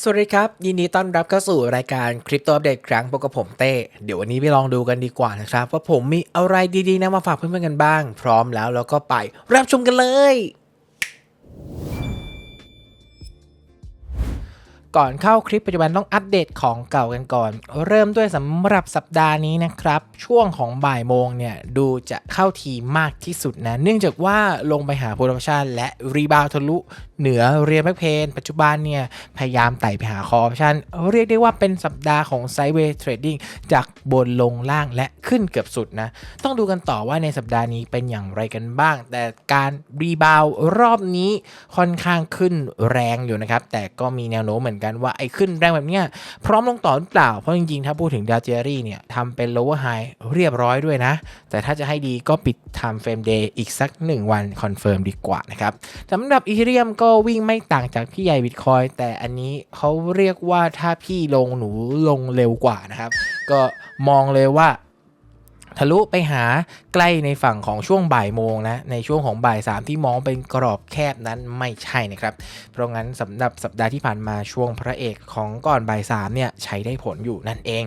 สวัสดีครับ ยินดีต้อนรับเข้าสู่รายการคริปโตอัปเดตครั้งพบกับผมเต้เดี๋ยววันนี้ไปลองดูกันดีกว่านะครับ ว่าผมมีอะไรดีๆนะมาฝากเพื่อนๆกันบ้าง พร้อมแล้วเราก็ไปรับชมกันเลยก่อนเข้าคลิปปัจจุบันต้องอัปเดตของเก่ากันก่อน เริ่มด้วยสำหรับสัปดาห์นี้นะครับ ช่วงของบ่ายโมงเนี่ย ดูจะเข้าทีมากที่สุดนะ เนื่องจากว่าลงไปหาโปรดักชันและรีบาวทะลุ เหนือเรียนแมกเพนปัจจุบันเนี่ย พยายามไต่ไปหาคอร์ปชันเรียกได้ว่าเป็นสัปดาห์ของไซด์เวย์เทรดดิ้งจากบนลงล่างและขึ้นเกือบสุดนะ ต้องดูกันต่อว่าในสัปดาห์นี้เป็นอย่างไรกันบ้าง แต่การรีบาวรอบนี้ค่อนข้างขึ้นแรงอยู่นะครับ แต่ก็มีแนวโน้มเหมือนกันว่าไอ้ขึ้นแรงแบบเนี้ยพร้อมลงต่อหรือเปล่า เพราะจริงๆ ถ้าพูดถึงดาวเจอรี่เนี่ยทำเป็น lower high เรียบร้อยด้วยนะ แต่ถ้าจะให้ดีก็ปิด time frame day อีกสัก 1 วันคอนเฟิร์มดีกว่านะครับสำหรับอีเทียมก็วิ่งไม่ต่างจากพี่ใหญ่บิตคอยแต่อันนี้เขาเรียกว่าถ้าพี่ลงหนูลงเร็วกว่านะครับ ก็มองเลยว่าทะลุไปหาใกล้ในฝั่งของช่วงบ่ายโมงนะในช่วงของบ่ายสามที่มองเป็นกรอบแคบนั้นไม่ใช่นะครับ เพราะงั้นสำหรับสัปดาห์ที่ผ่านมาช่วงพระเอกของก่อนบ่ายสามเนี่ยใช้ได้ผลอยู่นั่นเอง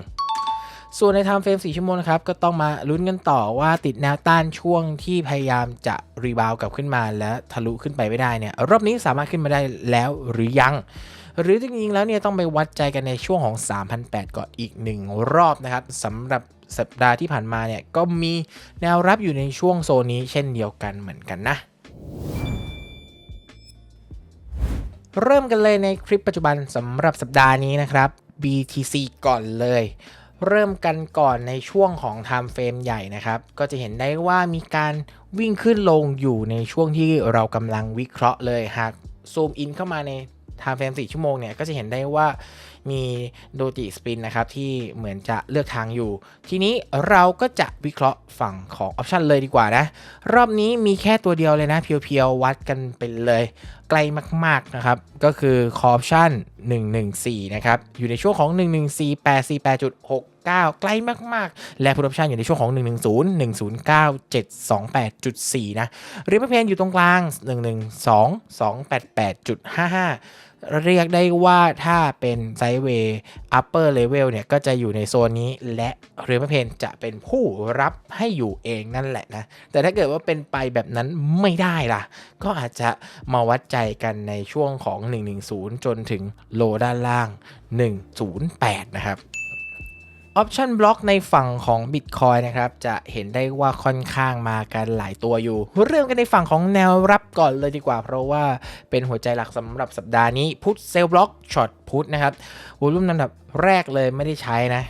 ส่วนในไทม์เฟรม 4 ชั่วโมงนะครับ ก็ต้องมาลุ้นกันต่อว่าติดแนวต้านช่วงที่พยายามจะรีบาวกลับขึ้นมา แล้วทะลุขึ้นไปไม่ได้เนี่ย รอบนี้สามารถขึ้นมาได้แล้วหรือยัง หรือจริงๆแล้วเนี่ยต้องไปวัดใจกันในช่วงของ 3,008 ก่อนอีกหนึ่งรอบนะครับสำหรับสัปดาห์ที่ผ่านมาเนี่ยก็มีแนวรับอยู่ในช่วงโซนนี้เช่นเดียวกันเหมือนกันนะเริ่มกันเลยในคลิปปัจจุบันสำหรับสัปดาห์นี้นะครับ BTC ก่อนเลย เริ่มกันก่อนในช่วงของ Time Frame ใหญ่นะครับ ก็จะเห็นได้ว่ามีการวิ่งขึ้นลงอยู่ในช่วงที่เรากำลังวิเคราะห์เลยหากซูมอินเข้ามาใน Time Frame 4ชั่วโมงเนี่ยก็จะเห็นได้ว่ามีโดจิสปินนะครับที่เหมือนจะเลือกทางอยู่ ทีนี้เราก็จะวิเคราะห์ฝั่งของออปชันเลยดีกว่านะ รอบนี้มีแค่ตัวเดียวเลยนะ เพียวๆ วัดกันไปเลย ไกลมากๆนะครับ ก็คือคอ p ชั่น114 นะครับ อยู่ในช่วงของ 119 ใกล้มากๆ และ Put Option อยู่ในช่วงของ 110 109.728.4 นะเรียนเพนอยู่ตรงกลาง 112 288.55เรียกได้ว่าถ้าเป็นไซเวย์ upper level เวลเนี่ย ก็จะอยู่ในโซนนี้และเรียนเพนจะเป็นผู้รับให้อยู่เองนั่นแหละนะ แต่ถ้าเกิดว่าเป็นไปแบบนั้นไม่ได้ล่ะ ก็อาจจะมาวัดใจกันในช่วงของ 110 จนถึงโลด้านล่าง 108 นะครับ ออปชันบล็อกในฝั่งของ Bitcoin นะครับ จะเห็นได้ว่าค่อนข้างมากันหลายตัวอยู่ เริ่มกันในฝั่งของแนวรับก่อนเลยดีกว่า เพราะว่าเป็นหัวใจหลักสำหรับสัปดาห์นี้พุทเซลบล็อกช็อตพุทนะครับวอลุ่มลำดับแรกเลยไม่ได้ใช้นะ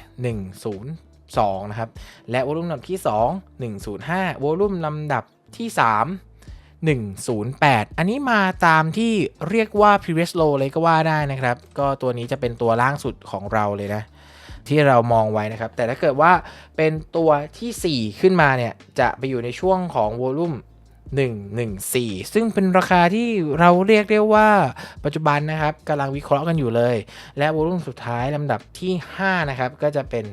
102 นะครับ และวอลุ่มลำดับที่ 2 105วอลุ่มลำดับที่ 3 108 อันนี้มาตามที่เรียกว่า previous low เลยก็ว่าได้นะครับ ก็ตัวนี้จะเป็นตัวล่างสุดของเราเลยนะ ที่เรามองไว้นะครับ แต่ถ้าเกิดว่าเป็นตัวทีสี่4 ขึ้นมาเนี่ย จะไปอยู่ในช่วงของวอลุ่ม114 ซึ่งเป็นราคาที่เราเรียกได้ว่าปัจจุบันนะครับกำลังวิเคราะห์กันอยู่เลย และวอลุ่มสุดท้ายลำดับที่ 5 นะครับ ก็จะเป็น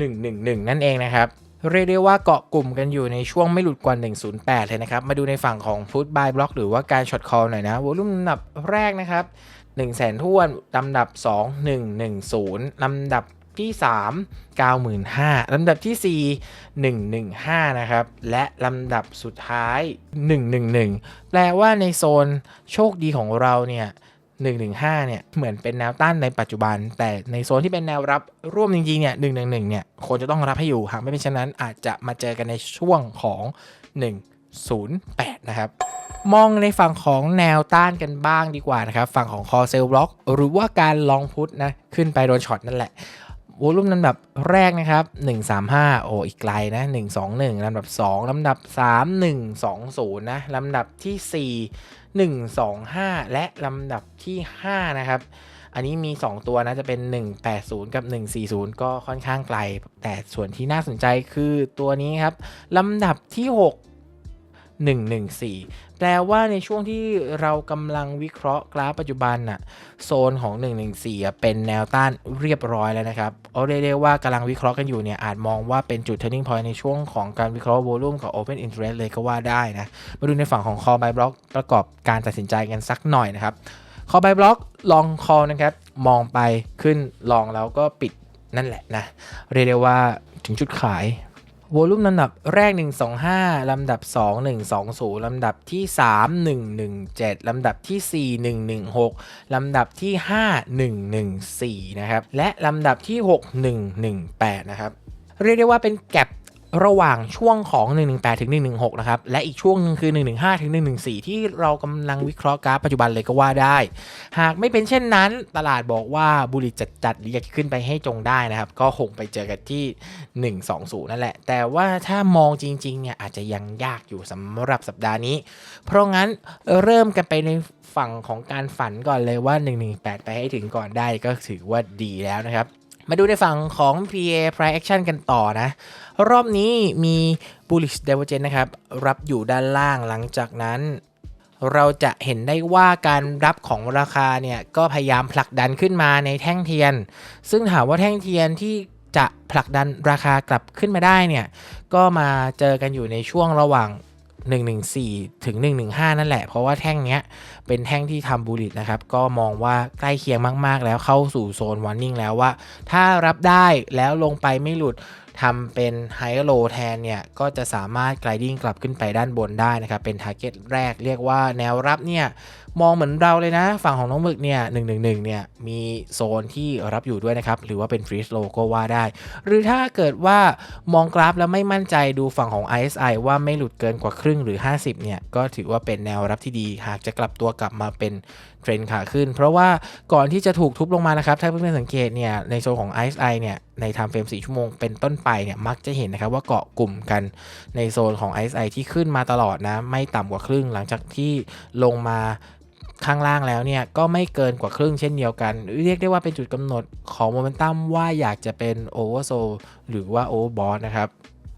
111 นั่นเองนะครับ เรียกได้ว่าเกาะกลุ่มกันอยู่ในช่วงไม่หลุดกว่า 108 เลยนะครับ มาดูในฝั่งของ Put Buy Block หรือว่าการช็อตคอลหน่อยนะวอลุ่มลำดับแรกนะครับ1 0 0 0 0แสนท้วนลำดับ 2 110ลำดับ ที่ 3 95,000ลำดับที่ 4 115 นะครับ และลำดับสุดท้าย 111 แปลว่าในโซนโชคดีของเราเนี่ย115 เนี่ย เหมือนเป็นแนวต้านในปัจจุบัน แต่ในโซนที่เป็นแนวรับร่วมจริงๆ เนี่ย111 เนี่ยควรจะต้องรับให้อยู่หากไม่เป็นเช่นนั้นอาจจะมาเจอกันในช่วงของ 108 นะครับ มองในฝั่งของแนวต้านกันบ้างดีกว่านะครับ ฝั่งของคอเซลบล็อกหรือว่าการลองพุทนะ ขึ้นไปโดนช็อตนั่นแหละ วอลุ่มลำดับแรกนะครับ 135 โอ้อีกไกลนะ 121ลำดับ 2ลำดับ 3 120 นะลำดับที่ 4 125 และลำดับที่ 5 นะครับ อันนี้มี 2 ตัวนะจะเป็น 180 กับ 140 ก็ค่อนข้างไกล แต่ส่วนที่น่าสนใจคือตัวนี้ครับลำดับที่ 6 114 แปลว่าในช่วงที่เรากำลังวิเคราะห์กราฟปัจจุบันน่ะโซนของ 114อะเป็นแนวต้านเรียบร้อยแล้วนะครับเอาเรียกได้ว่ากำลังวิเคราะห์กันอยู่เนี่ยอาจมองว่าเป็นจุด turning point ในช่วงของการวิเคราะห์ volume กับ open interest เลยก็ว่าได้นะ มาดูในฝั่งของ call by block ประกอบการตัดสินใจกันสักหน่อยนะครับ call by block long call นะครับมองไปขึ้นลองแล้วก็ปิดนั่นแหละนะเรียกได้ว่าถึงจุดขาย วอลุ่มลำดับแรก 125 ลำดับ 2 120 ลำดับที่ 3 117 ลำดับที่ 4 116 ลำดับที่ 5 114 นะครับ และลำดับที่ 6 118 นะครับ เรียกได้ว่าเป็นแก็บ ระหว่างช่วงของ 118ถึง116 นะครับ และอีกช่วงหนึ่งคือ 115ถึง114 ที่เรากำลังวิเคราะห์กราฟปัจจุบันเลยก็ว่าได้ หากไม่เป็นเช่นนั้น ตลาดบอกว่าบุรี่จัดๆหรืออยากขึ้นไปให้จงได้นะครับ ก็คงไปเจอกันที่ 120 นั่นแหละ แต่ว่าถ้ามองจริงๆ เนี่ยอาจจะยังยากอยู่สำหรับสัปดาห์นี้ เพราะงั้นเริ่มกันไปในฝั่งของการฝันก่อนเลยว่า 118 ไปให้ถึงก่อนได้ก็ถือว่าดีแล้วนะครับมาดูในฝั่งของ PA Price Action กันต่อนะ รอบนี้มี bullish divergence นะครับ รับอยู่ด้านล่างหลังจากนั้น เราจะเห็นได้ว่าการรับของราคาเนี่ย ก็พยายามผลักดันขึ้นมาในแท่งเทียน ซึ่งถามว่าแท่งเทียนที่จะผลักดันราคากลับขึ้นมาได้เนี่ย ก็มาเจอกันอยู่ในช่วงระหว่าง 114 ถึง 115 นั่นแหละ เพราะว่าแท่งเนี้ยเป็นแท่งที่ทำบูลิตนะครับ ก็มองว่าใกล้เคียงมาก ๆ แล้วเข้าสู่โซนวอร์นิ่งแล้วว่า ถ้ารับได้แล้วลงไปไม่หลุด ทำเป็นไฮโลแทนเนี่ยก็จะสามารถไกลดิ้งกลับขึ้นไปด้านบนได้นะครับเป็นทาร์เก็ตแรกเรียกว่าแนวรับเนี่ยมองเหมือนเราเลยนะ ฝั่งของน้องหมึกเนี่ย111เนี่ยมีโซนที่รับอยู่ด้วยนะครับ หรือว่าเป็นฟรีสโลก็ว่าได้ หรือถ้าเกิดว่ามองกราฟแล้วไม่มั่นใจดูฝั่งของ ISI ว่าไม่หลุดเกินกว่าครึ่งหรือ 50 เนี่ย ก็ถือว่าเป็นแนวรับที่ดี หากจะกลับตัวกลับมาเป็นเทรนขาขึ้น เพราะว่าก่อนที่จะถูกทุบลงมานะครับ ถ้าเพื่อนๆสังเกตเนี่ยในโซนของ ISI เนี่ยในไทม์เฟรม4ชั่วโมงเป็นต้นไปเนี่ยมักจะเห็นนะครับว่าเกาะกลุ่มกันในโซนของ ISI ที่ขึ้นมาตลอดนะไม่ต่ำกว่าครึ่งหลังจากที่ลงมา ข้างล่างแล้วเนี่ยก็ไม่เกินกว่าครึ่งเช่นเดียวกัน เรียกได้ว่าเป็นจุดกำหนดของโมเมนตัมว่าอยากจะเป็นโอเวอร์โซหรือว่าโอเวอร์บอสนะครับ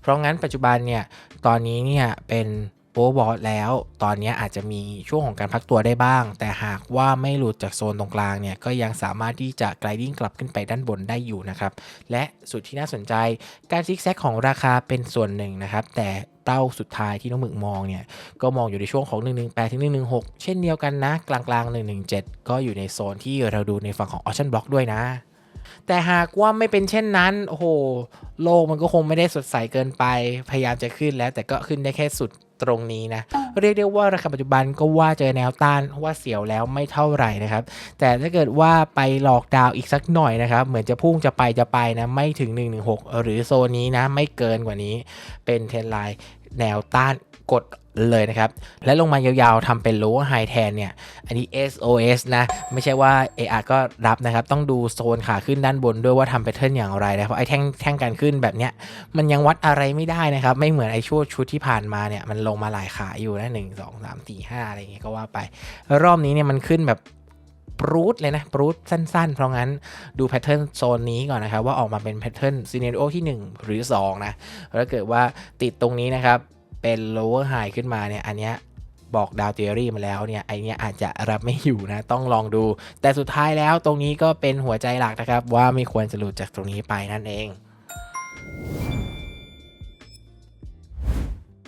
เพราะงั้นปัจจุบันเนี่ยตอนนี้เนี่ยเป็น โอเวอร์บอสแล้ว ตอนนี้อาจจะมีช่วงของการพักตัวได้บ้าง แต่หากว่าไม่หลุดจากโซนตรงกลางเนี่ยก็ยังสามารถที่จะไกลดิ้งกลับขึ้นไปด้านบนได้อยู่นะครับ และสุดที่น่าสนใจการซิกแซกของราคาเป็นส่วนหนึ่งนะครับ แต่เต้าสุดท้ายที่น้องหมึกมองเนี่ย ก็มองอยู่ในช่วงของ 118 ถึง 116 เช่นเดียวกันนะ กลางๆ 117 ก็อยู่ในโซนที่เราดูในฝั่งของ Option Block ด้วยนะ แต่หากว่าไม่เป็นเช่นนั้น โอ้โห โลกมันก็คงไม่ได้สดใสเกินไป พยายามจะขึ้นแล้วแต่ก็ขึ้นได้แค่สุด ตรงนี้นะ เรียกได้ว่าราคาปัจจุบันก็ว่าเจอแนวต้านว่าเสียวแล้วไม่เท่าไหร่นะครับ แต่ถ้าเกิดว่าไปหลอกดาวอีกสักหน่อยนะครับ เหมือนจะพุ่งจะไปจะไปนะ ไม่ถึง 116 หรือโซนนี้นะ ไม่เกินกว่านี้ เป็นเทรนไลน์แนวต้านกด เลยนะครับ และลงมายาวๆทำเป็น lower high แทนเนี่ย อันนี้ SOS นะ ไม่ใช่ว่า AR ก็รับนะครับ ต้องดูโซนขาขึ้นด้านบนด้วยว่าทำแพทเทิร์นอย่างไรนะเพราะไอ้แท่งแท่งการขึ้นแบบเนี้ย มันยังวัดอะไรไม่ได้นะครับ ไม่เหมือนไอ้ช่วงชุดที่ผ่านมาเนี่ย มันลงมาหลายขาอยู่นะหนึ่งสองสามสี่ห้าอะไรอย่างเงี้ยก็ว่าไป รอบนี้เนี่ยมันขึ้นแบบปรูดเลยนะปรูดสั้นๆ เพราะงั้นดูแพทเทิร์นโซนนี้ก่อนนะครับ ว่าออกมาเป็นแพทเทิร์นซีเนโอที่ 1 หรือ 2 นะถ้าเกิดว่าติดตรงนี้นะครับ เป็น lower high ขึ้นมาเนี่ย อันเนี้ยบอกดาวเทอรี่มาแล้วเนี่ยไอเนี้ยอาจจะรับไม่อยู่นะ ต้องลองดู แต่สุดท้ายแล้วตรงนี้ก็เป็นหัวใจหลักนะครับ ว่าไม่ควรจะหลุดจากตรงนี้ไปนั่นเอง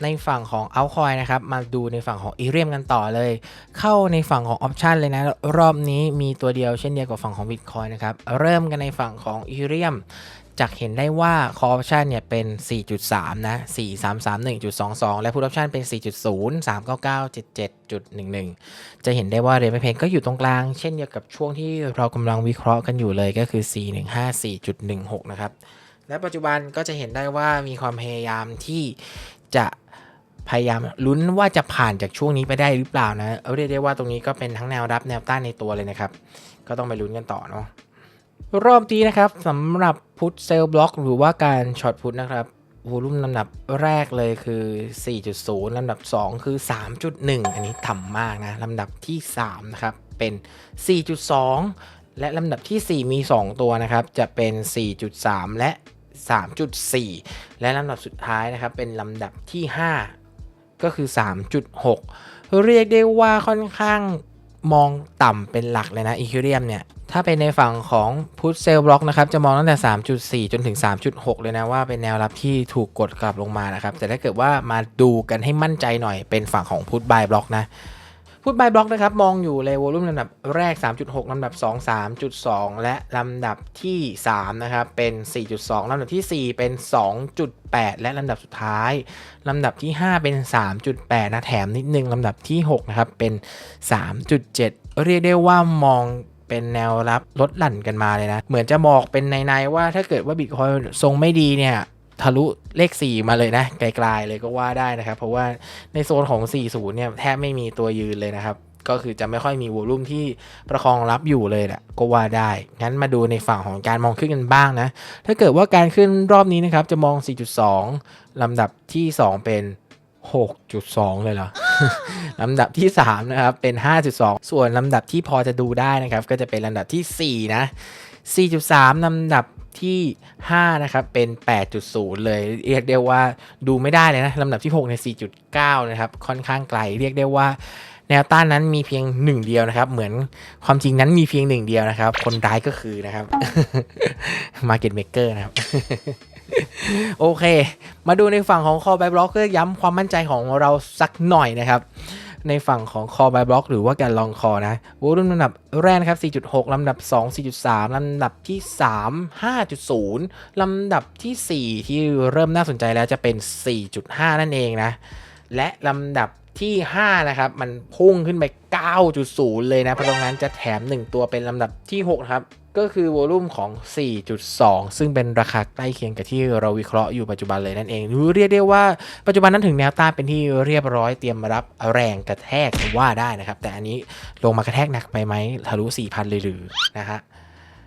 ในฝั่งของ altcoin นะครับ มาดูในฝั่งของ ethereum กันต่อเลย เข้าในฝั่งของ option เลยนะ รอบนี้มีตัวเดียวเช่นเดียวกับฝั่งของ bitcoin นะครับ เริ่มกันในฝั่งของ ethereum จากเห็นได้ว่า call option เนี่ยเป็น 4.3 นะ 4331.22 และ put option เป็น 4.0 39977.11 จะเห็นได้ว่าเรนไม่เพนก็อยู่ตรงกลาง เช่นเดียวกับช่วงที่เรากำลังวิเคราะห์กันอยู่เลยก็คือ 4154.16 นะครับ และปัจจุบันก็จะเห็นได้ว่ามีความพยายามที่จะ พยายามลุ้นว่าจะผ่านจากช่วงนี้ไปได้หรือเปล่านะเอาเรียกได้ว่าตรงนี้ก็เป็นทั้งแนวรับแนวต้านในตัวเลยนะครับ ก็ต้องไปลุ้นกันต่อเนาะรอบนี้นะครับสำหรับพุทเซลบล็อกหรือว่าการช็อตพุทนะครับวอลุ่มลำดับแรกเลยคือ 4.0 ลำดับ 2 คือ 3.1 อันนี้ต่ำมากนะ ลำดับที่ 3 นะครับ เป็น 4.2 และลำดับที่ 4 มี 2 ตัวนะครับ จะเป็น 4.3 และ 3.4 และลำดับสุดท้ายนะครับ เป็นลำดับที่ 5 ก็คือ 3.6 เรียกได้ว่าค่อนข้างมองต่ำเป็นหลักเลยนะอีคิวเรียมเนี่ย ถ้าเป็นในฝั่งของพุทเซลบล็อกนะครับ จะมองตั้งแต่ 3.4 จนถึง 3.6 เลยนะว่าเป็นแนวรับที่ถูกกดกลับลงมานะครับ แต่ถ้าเกิดว่ามาดูกันให้มั่นใจหน่อยเป็นฝั่งของพุทบายบล็อกนะ ฟุตบายบล็อกนะครับ มองอยู่เลเวลลุ่มลำดับแรก 3.6 ลำดับ 2 3.2 และลำดับที่ 3 นะครับ เป็น 4.2 ลำดับที่ 4 เป็น 2.8 และลำดับสุดท้าย ลำดับที่ 5 เป็น 3.8 นะ แถมนิดนึง ลำดับที่ 6 นะครับ เป็น 3.7 เรียกได้ว่ามองเป็นแนวรับลดหลั่นกันมาเลยนะ เหมือนจะบอกเป็นในๆว่าถ้าเกิดว่าบิตคอยทรงไม่ดีเนี่ย ทะลุเลข 4 มาเลยนะ ไกลๆเลยก็ว่าได้นะครับ เพราะว่าในโซนของ 40 เนี่ยแทบไม่มีตัวยืนเลยนะครับ ก็คือจะไม่ค่อยมีวอลุ่มที่ประคองรับอยู่เลยแหละก็ว่าได้ งั้นมาดูในฝั่งของการมองขึ้นกันบ้างนะ ถ้าเกิดว่าการขึ้นรอบนี้นะครับ จะมอง 4.2 ลำดับที่ 2 เป็น 6.2 เลยเหรอลำดับที่ 3 นะครับ เป็น 5.2 ส่วนลำดับที่พอจะดูได้นะครับ ก็จะเป็นลำดับที่ 4 นะ 4.3ลำดับ ที่ 5 นะครับ เป็น 8.0 เลย เรียกได้ว่าดูไม่ได้เลยนะลำดับที่ 6 ใน 4.9 นะครับ ค่อนข้างไกล เรียกได้ว่าแนวต้านนั้นมีเพียงหนึ่งเดียวนะครับ เหมือนความจริงนั้นมีเพียงหนึ่งเดียวนะครับ คนร้ายก็คือนะครับ Market Maker นะครับ โอเค มาดูในฝั่งของ Call by Block เพื่อย้ำความมั่นใจของเราสักหน่อยนะครับ ในฝั่งของ Call by Block หรือว่าการลองคอนะวอลุ่มลำดับแรกนะครับ 4.6 ลำดับ 2 4.3 ลำดับที่ 3 5.0 ลำดับทีสี่4 ที่เริ่มน่าสนใจแล้วจะเป็น 4.5 นั่นเองนะ และลำดับ ที่ 5 นะครับ มันพุ่งขึ้นไป 9.0 เลยนะ เพราะตรงนั้นจะแถม 1 ตัวเป็นลำดับที่ 6 ครับ ก็คือวอลุ่มของ 4.2 ซึ่งเป็นราคาใกล้เคียงกับที่เราวิเคราะห์อยู่ปัจจุบันเลยนั่นเองเรียกได้ว่าปัจจุบันนั้นถึงแนวต้านเป็นที่เรียบร้อยเตรียมรับแรงกระแทกว่าได้นะครับ แต่อันนี้ลงมากระแทกหนักไปไหมทะลุ 4,000 เลยหรือนะฮะ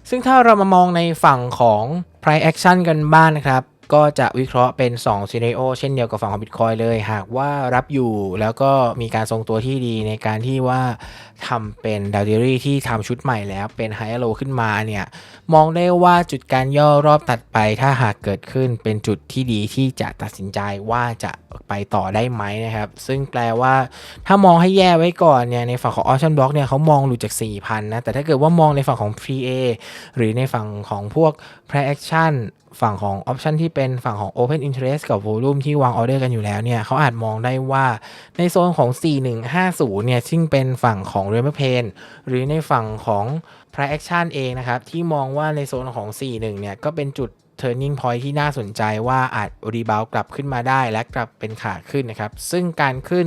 ซึ่งถ้าเรามามองในฝั่งของ price action กันบ้างนนะครับ ก็จะวิเคราะห์เป็น2 scenario เช่นเดียวกับฝั่งของ Bitcoin เลย หากว่ารับอยู่แล้วก็มีการทรงตัวที่ดีในการที่ว่าทำเป็นดาวเดรี่ที่ทำชุดใหม่แล้วเป็น High Low ขึ้นมาเนี่ย มองได้ว่าจุดการย่อรอบตัดไป ถ้าหากเกิดขึ้นเป็นจุดที่ดีที่จะตัดสินใจว่าจะไปต่อได้ไหมนะครับ ซึ่งแปลว่าถ้ามองให้แย่ไว้ก่อนเนี่ยในฝั่งของ Option Block เนี่ยเขามองหลุดจาก 4,000 นะ แต่ถ้าเกิดว่ามองในฝั่งของ PA หรือในฝั่งของพวก Price Action ฝั่งของ Option ที่เเป็นฝั่งของ Open Interest กับ Volume ที่วางออเดอร์กันอยู่แล้วเนี่ยเขาอาจมองได้ว่าในโซนของ 4150 เนี่ยซึ่งเป็นฝั่งของ r e m e p a n หรือในฝั่งของ price action เองนะครับ ที่มองว่าในโซนของ 41 เนี่ยก็เป็นจุด turning point ที่น่าสนใจว่าอาจรีบาวกลับขึ้นมาได้และกลับเป็นขาขึ้นนะครับ ซึ่งการขึ้น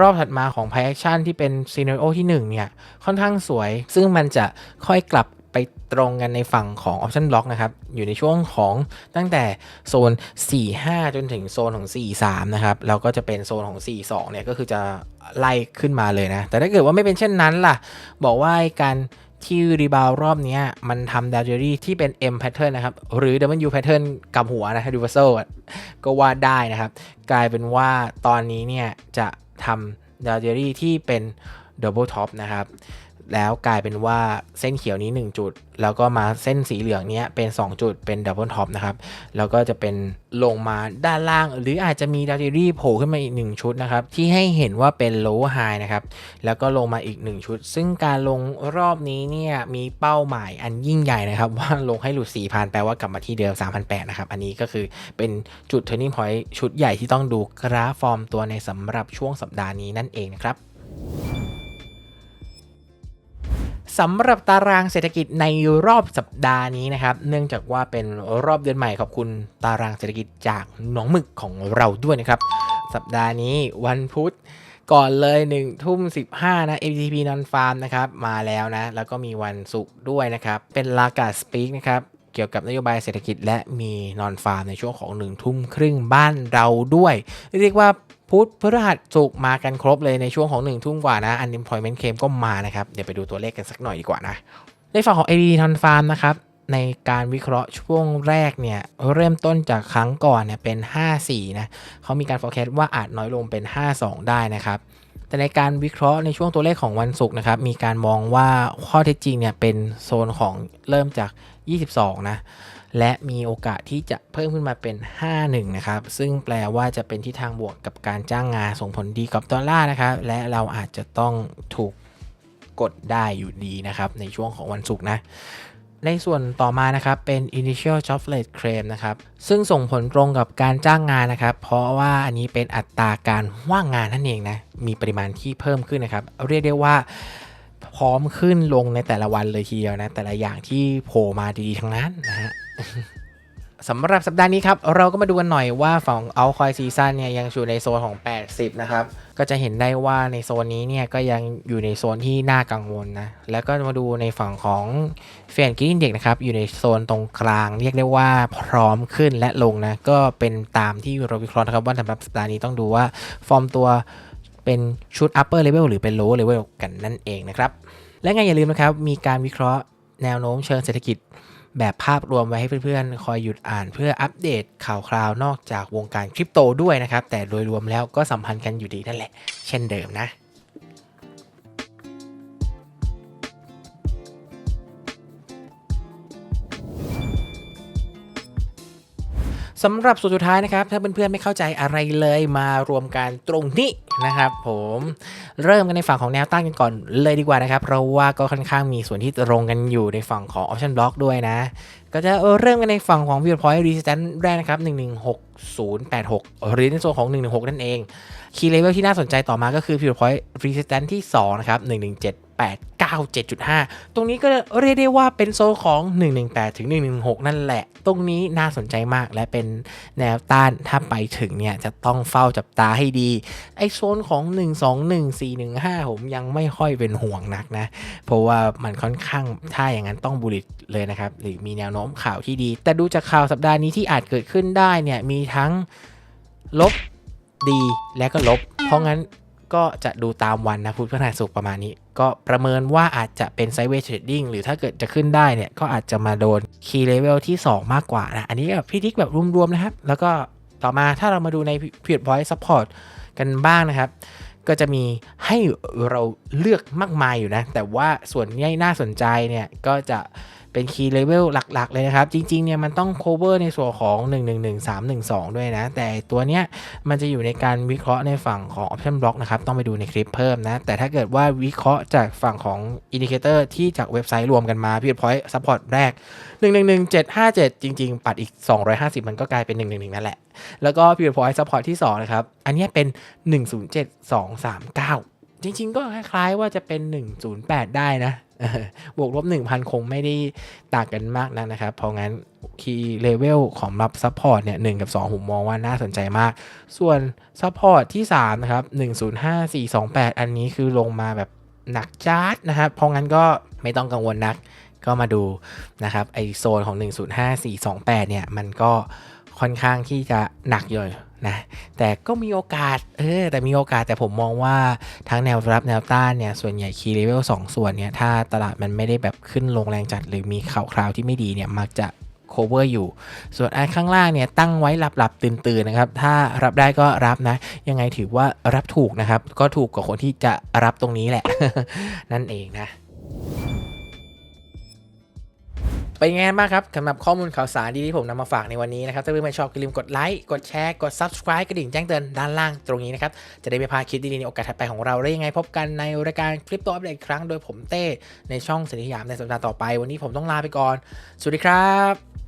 รอบถัดมาของ p r i action ที่เป็น scenario ที่1เนี่ยค่อนข้างสวย ซึ่งมันจะค่อยกลับ ไปตรงกันในฝั่งของ option block นะครับ อยู่ในช่วงของตั้งแต่โซน 4-5 จนถึงโซนของ 4-3 นะครับ แล้วก็จะเป็นโซนของ 4-2 เนี่ย ก็คือจะไล่ขึ้นมาเลยนะ แต่ถ้าเกิดว่าไม่เป็นเช่นนั้นล่ะ บอกว่าการที่รีบาวรอบนี้มันทำดาวเจอรี่ที่เป็น M pattern นะครับ หรือ W pattern กับหัวนะ reversal ก็ว่าได้นะครับ กลายเป็นว่าตอนนี้เนี่ยจะทำดาวเจอรี่ที่เป็น double top นะครับ แล้วกลายเป็นว่าเส้นเขียวนี้ 1 จุด แล้วก็มาเส้นสีเหลืองนี้เป็น 2 จุดเป็นดับเบิลท็อปนะครับ แล้วก็จะเป็นลงมาด้านล่าง หรืออาจจะมีดาวเทรี่โผล่ขึ้นมาอีก 1 ชุดนะครับ ที่ให้เห็นว่าเป็นโลว์ไฮนะครับ แล้วก็ลงมาอีก 1 ชุด ซึ่งการลงรอบนี้เนี่ยมีเป้าหมายอันยิ่งใหญ่นะครับ ว่าลงให้หลุด 4,000 แปลว่ากลับมาที่เดิม 3,800 นะครับ อันนี้ก็คือเป็นจุด turning point ชุดใหญ่ที่ต้องดูกราฟฟอร์มตัวในสำหรับช่วงสัปดาห์นี้นั่นเองนะครับ สำหรับตารางเศรษฐกิจในรอบสัปดาห์นี้นะครับ เนื่องจากว่าเป็นรอบเดือนใหม่ขอบคุณตารางเศรษฐกิจจากหนองหมึกของเราด้วยนะครับ สัปดาห์นี้วันพุธก่อนเลย1ทุ่ม15 นะ ATP Non Farm นะครับ มาแล้วนะ แล้วก็มีวันศุกร์ด้วยนะครับ เป็นลากาสปีกนะครับ เกี่ยวกับนโยบายเศรษฐกิจและมีนอนฟาร์มในช่วงของ1ทุ่มครึ่งบ้านเราด้วย เรียกว่า พุธพฤหัสศุกร์มากันครบเลยในช่วงของ1ทุ่มกว่านะ unemployment claim ก็มานะครับ เดี๋ยวไปดูตัวเลขกันสักหน่อยดีกว่านะ ในฝั่งของ ADD Non Farm นะครับในการวิเคราะห์ช่วงแรกเนี่ย เริ่มต้นจากครั้งก่อนเนี่ยเป็น 54 นะเขามีการ forecast ว่าอาจน้อยลงเป็น 52 ได้นะครับ แต่ในการวิเคราะห์ในช่วงตัวเลขของวันศุกร์นะครับ มีการมองว่าข้อเท็จจริงเนี่ยเป็นโซนของเริ่มจาก 22 นะ และมีโอกาสที่จะเพิ่มขึ้นมาเป็น 5-1 นะครับ ซึ่งแปลว่าจะเป็นที่ทางบวกกับการจ้างงานส่งผลดีกับดอลลาร์นะครับ และเราอาจจะต้องถูกกดได้อยู่ดีนะครับ ในช่วงของวันศุกร์นะในส่วนต่อมานะครับเป็น initial job rate claim นะครับซึ่งส่งผลตรงกับการจ้างงานนะครับ เพราะว่าอันนี้เป็นอัตราการว่างงานนั่นเองนะมีปริมาณที่เพิ่มขึ้นนะครับ เรียกได้ว่าพร้อมขึ้นลงในแต่ละวันเลยทีเดียวนะแต่ละอย่างที่โผล่มาดีๆทั้งนั้นนะฮะ สำหรับสัปดาห์นี้ครับ เราก็มาดูกันหน่อยว่าฝั่งเอาคอยซีซันเนี่ยยังอยู่ในโซนของ 80 นะครับ ก็จะเห็นได้ว่าในโซนนี้เนี่ยก็ยังอยู่ในโซนที่น่ากังวลนะ แล้วก็มาดูในฝั่งของเฟนกินเด็กนะครับ อยู่ในโซนตรงกลาง เรียกได้ว่าพร้อมขึ้นและลงนะ ก็เป็นตามที่เราวิเคราะห์นะครับว่าสำหรับสัปดาห์นี้ต้องดูว่าฟอร์มตัวเป็นชุด upper level หรือเป็น lower level กันนั่นเองนะครับ และไงอย่าลืมนะครับมีการวิเคราะห์แนวโน้มเชิงเศรษฐกิจ แบบภาพรวมไว้ให้เพื่อนๆ คอยหยุดอ่านเพื่ออัปเดตข่าวคราวนอกจากวงการคริปโตด้วยนะครับ แต่โดยรวมแล้วก็สัมพันธ์กันอยู่ดีนั่นแหละ เช่นเดิมนะ สำหรับส่วนสุดท้ายนะครับ ถ้าเพื่อนๆไม่เข้าใจอะไรเลยมารวมกันตรงนี้นะครับ ผมเริ่มกันในฝั่งของแนวต้านกันก่อนเลยดีกว่านะครับ เพราะว่าก็ค่อนข้างมีส่วนที่ตรงกันอยู่ในฝั่งของ option block ด้วยนะ ก็จะเริ่มกันในฝั่งของ view point resistance แรกนะครับ 11686 หรือในส่วนของ 116 นั่นเองคีย์เลเวลที่น่าสนใจต่อมาก็คือ view point resistance ที่ 2 นะครับ 117 897.5 ตรงนี้ก็เรียกได้ว่าเป็นโซนของ 118 ถึง 116 นั่นแหละ ตรงนี้น่าสนใจมากและเป็นแนวต้านถ้าไปถึงเนี่ยจะต้องเฝ้าจับตาให้ดี ไอโซนของ 121 415 ผมยังไม่ค่อยเป็นห่วงนักนะ เพราะว่ามันค่อนข้างถ้าอย่างนั้นต้องบุริตเลยนะครับ หรือมีแนวโน้มข่าวที่ดี แต่ดูจากข่าวสัปดาห์นี้ที่อาจเกิดขึ้นได้เนี่ยมีทั้งลบดีและก็ลบ เพราะงั้น ก็จะดูตามวันนะพุธพฤหัสศุกร์ประมาณนี้ ก็ประเมินว่าอาจจะเป็นไซด์เวย์เทรดดิ้งหรือถ้าเกิดจะขึ้นได้เนี่ย ก็อาจจะมาโดนคีย์เลเวลที่ 2 มากกว่านะ อันนี้แบบพี่ทิกแบบรวมๆนะครับ แล้วก็ต่อมาถ้าเรามาดูใน p i พอยต์ซัพพอร์ตกันบ้างนะครับ ก็จะมีให้เราเลือกมากมายอยู่นะ แต่ว่าส่วนที่น่าสนใจเนี่ยก็จะ เป็นคีย์เลเวลหลักๆ เลยนะครับ จริงๆเนี่ยมันต้อง cover ในส่วนของ 111312 ด้วยนะ แต่ตัวเนี้ยมันจะอยู่ในการวิเคราะห์ในฝั่งของ option block นะครับ ต้องไปดูในคลิปเพิ่มนะ แต่ถ้าเกิดว่าวิเคราะห์จากฝั่งของ indicator ที่จากเว็บไซต์รวมกันมาพี่พอยต์ support แรก 111757 จริง ๆ ปัดอีก 250 มันก็กลายเป็น 111 นั่นแหละ แล้วก็พี่พอยต์ support ที่2นะครับอันเนี้ยเป็น 107239 จริง ๆ ก็คล้ายๆว่าจะเป็น 108 ได้นะ บวกลบ 1,000 คงไม่ได้ต่างกันมากนะนะครับ เพราะงั้นคีย์เลเวลของรับซัพพอร์ตเนี่ย1กับ 2 ผมมองว่าน่าสนใจมาก ส่วนซัพพอร์ตที่ 3 นะครับ 105428 อันนี้คือลงมาแบบหนักจาร์ดนะครับ เพราะงั้นก็ไม่ต้องกังวลนักก็มาดูนะครับไอโซนของ 105428 เนี่ย มันก็ค่อนข้างที่จะหนักอยู่ นะแต่ก็มีโอกาสเออแต่มีโอกาสแต่ผมมองว่าทั้งแนวรับแนวต้านเนี่ยส่วนใหญ่คีย์เลเวล2ส่วนเนี่ยถ้าตลาดมันไม่ได้แบบขึ้นลงแรงจัด หรือมีข่าวคราวที่ไม่ดีเนี่ยมักจะ cover อยู่ ส่วนอันข้างล่างเนี่ยตั้งไว้หลับๆตื่นๆนะครับ ถ้ารับได้ก็รับนะ ยังไงถือว่ารับถูกนะครับ ก็ถูกกว่าคนที่จะรับตรงนี้แหละ นั่นเองนะ เป็นไงบ้างครับสำหรับข้อมูลข่าวสารดีที่ผมนำมาฝากในวันนี้นะครับ ถ้าเพื่อนๆชอบอย่าลืมกดไลค์ กดแชร์ กด subscribe กระดิ่งแจ้งเตือนด้านล่างตรงนี้นะครับ จะได้ไม่พลาดคลิปดีๆในโอกาสถัดไปของเราได้ยังไง พบกันในรายการคลิปตัวอัปเดตครั้งโดยผมเต้ในช่องเสนิยามในสัปดาห์ต่อไป วันนี้ผมต้องลาไปก่อน สวัสดีครับ